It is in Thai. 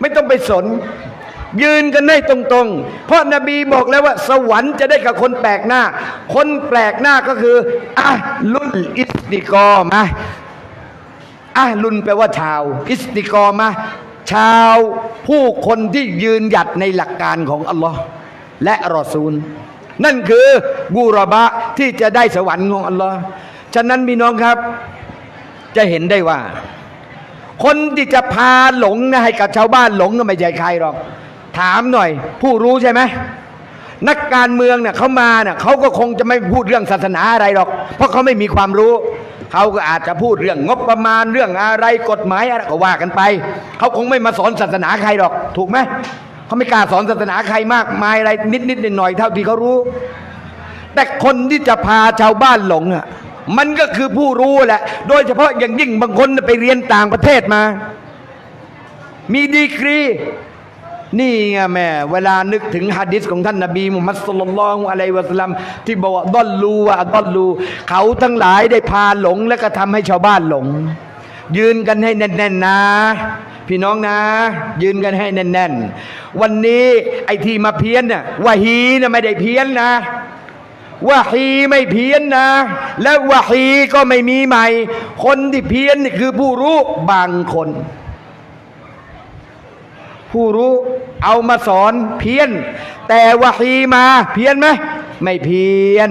ไม่ต้องไปสน ยืนกันให้ตรงๆ เพราะนบีบอกแล้วว่า สวรรค์จะได้กับคนแปลกหน้า คนแปลกหน้าก็คืออะลุนอิสติกอมาอะลุนแปลว่าชาว อิสติกอมาชาวผู้คนที่ยืนหยัดในหลักการของอัลลอฮ์และรอซูล นั่นคือบูรบะที่จะได้สวรรค์ของอัลลอฮ์ฉะนั้นพี่น้องครับ จะเห็นได้ว่า คนที่จะพาหลงนะให้กับชาวบ้านหลงก็ไม่ใช่ใครหรอก ถามหน่อย ผู้รู้ใช่ไหมนักการเมืองเนี่ยเขามาเนี่ยเขาก็คงจะไม่พูดเรื่องศาสนาอะไรหรอก เพราะเขาไม่มีความรู้ เขาก็อาจจะพูดเรื่องงบประมาณเรื่องอะไรกฎหมายอะไรก็ว่ากันไป เขาคงไม่มาสอนศาสนาใครหรอก ถูกไหมเขาไม่กล้าสอนศาสนาใครมากมายอะไรนิดนิดๆหน่อยๆเท่าที่เขารู้ แต่คนที่จะพาชาวบ้านหลงอะ มันก็คือผู้รู้แหละ โดยเฉพาะอย่างยิ่งบางคนไปเรียนต่างประเทศมา มีดีกรี นี่ไงแม่ เวลานึกถึงฮะดิษของท่านนบีมุฮัมมัดสุลลัลลอฮุอะลัยวะสัลลัมที่บอกว่าดอลลูวะดอลลู เขาทั้งหลายได้พาหลงและก็ทำให้ชาวบ้านหลง ยืนกันให้แน่นๆนะพี่น้องนะ ยืนกันให้แน่น ๆ วันนี้ไอ้ที่มาเพี้ยนน่ะวะฮีน่ะไม่ได้เพี้ยนนะ วะฮีไม่เพี้ยนนะ และวะฮีก็ไม่มีใหม่ คนที่เพี้ยนคือผู้รู้บางคน ผู้รู้เอามาสอนเพี้ยน แต่วะฮีมาเพี้ยนไหมไม่เพี้ยน